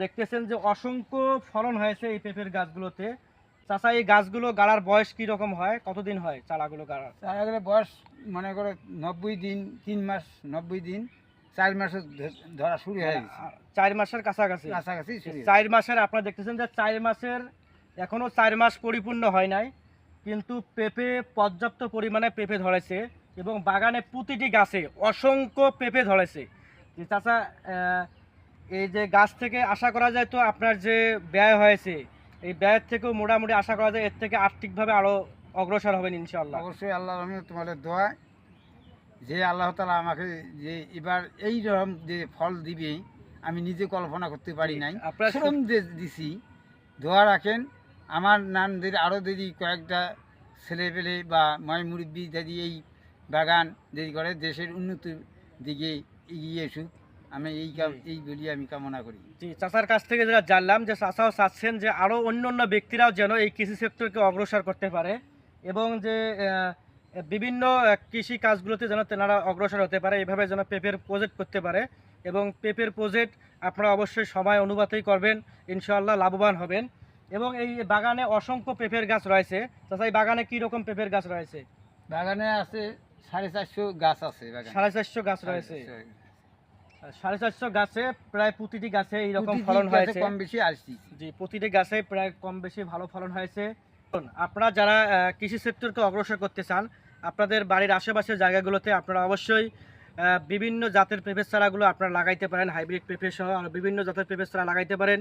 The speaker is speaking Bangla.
দেখতেছেন যে অসংখ্য ফলন হয়েছে এই পেঁপের গাছগুলোতে। চাচা এই গাছগুলো গাড়ার বয়স কি রকম হয়? কতদিন হয় চারাগুলো গাড়ার? আগে বয়স মনে করে নব্বই দিন তিন মাস নব্বই দিন চার মাসে ধ- ধরা শুরু হয়ে গেছে। চার মাসের কাছাকাছি। কাছাকাছি হয়ে। চার মাসের আপনারা দেখতেছেন যে চার মাসের এখনও চার মাস পরিপূর্ণ হয় নাই কিন্তু পেঁপে পর্যাপ্ত পরিমাণে পেঁপে ধরেছে এবং বাগানে প্রতিটি গাছে অসংখ্য পেঁপে ধরেছে। যে চাচা এই যে গাছ থেকে আশা করা যায় তো আপনার যে ব্যয় হয়েছে এই ব্যয়ের থেকেও মোটামুটি আশা করা যায় এর থেকে আর্থিকভাবে আরও অগ্রসর হবেন ইনশাল্লাহ অবশ্যই আল্লাহ রহমত তোমাদের দোয়া। যে আল্লাহ তালা আমাকে যে এবার এই রকম যে ফল দিবে আমি নিজে কল্পনা করতে পারি নাই। আপনার শ্রম যে দিছি দোয়া রাখেন। আমার নানদের আরও যদি কয়েকটা ছেলে পেলে বা ময় মুরব্বী যদি এই বাগান যদি করে দেশের উন্নতির দিকে এগিয়ে এসুক। আমি এই এই বলি আমি কামনা করি। জি চাচার কাছ থেকে যেটা জানলাম যে চাচাও চাচ্ছেন যে আরও অন্য অন্য ব্যক্তিরাও যেন এই কৃষি সেক্টরকে অগ্রসর করতে পারে এবং যে বিভিন্ন কৃষি কাজগুলোতে যেন তেনারা অগ্রসর হতে পারে এভাবে যেন পেপের প্রজেক্ট করতে পারে এবং পেপের প্রজেক্ট আপনারা অবশ্যই সময় অনুপাতেই করবেন ইনশাআল্লাহ লাভবান হবেন এবং এই বাগানে অসংখ্য পেঁপের গাছ রয়েছে। চাচা এই বাগানে কী রকম পেঁপের গাছ রয়েছে? বাগানে আছে সাড়ে চারশো গাছ আছে সাড়ে চারশো গাছ রয়েছে। সাড়ে চারশো গাছে প্রায় প্রতিটি গাছে এইরকম ফলন হয়েছে। কম বেশি আসছি। জি প্রতিটি গাছে প্রায় কম বেশি ভালো ফলন হয়েছে। আপনারা যারা কৃষি সেক্টরকে অগ্রসর করতে চান আপনাদের বাড়ির আশেপাশের জায়গাগুলোতে আপনারা অবশ্যই বিভিন্ন জাতের পেঁপের চারাগুলো আপনারা লাগাইতে পারেন হাইব্রিড পেঁপে সহ আর বিভিন্ন জাতের পেঁপের চারা লাগাইতে পারেন।